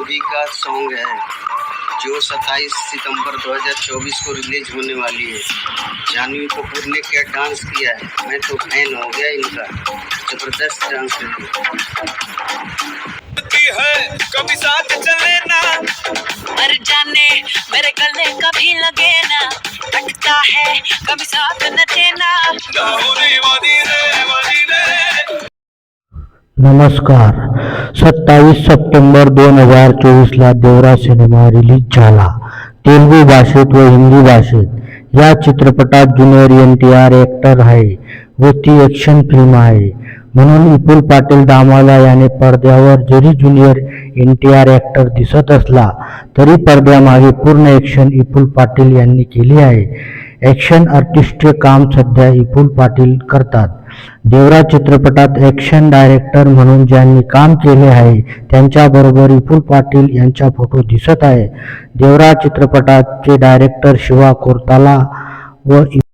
का सॉन्ग है जो 27 सितंबर 2024 को रिलीज़ होने वाली है। जानवी कपूर ने क्या डांस किया है? मैं तो फ़ैन हो गया इनका। ज़बरदस्त डांस है। कभी साथ चले ना मर जाने मेरे गले कभी लगे ना अटका है कभी साथ न देना वादी रे वादी रे? नमस्कार. सत्तावीस सप्टेंबर दोन हजार चोवीसला देवरा सिनेमा रिलीज झाला. तेलुगू भाषेत व हिंदी भाषेत. या चित्रपटात junior N T R actor आहे व ती ॲक्शन फिल्म आहे. म्हणून विपुल पाटील दामाला याने पडद्यावर जरी junior N T R actor दिसत असला तरी पडद्यामागे पूर्ण ॲक्शन विपुल पाटील यांनी केली आहे. ॲक्शन आर्टिस्टचे काम सध्या विपुल पाटील करतात. देवरा चित्रपटात ॲक्शन डायरेक्टर म्हणून ज्यांनी काम केले आहे त्यांच्याबरोबर विपुल पाटील यांचा फोटो दिसत आहे. देवरा चित्रपटाचे डायरेक्टर शिवा कोरताला व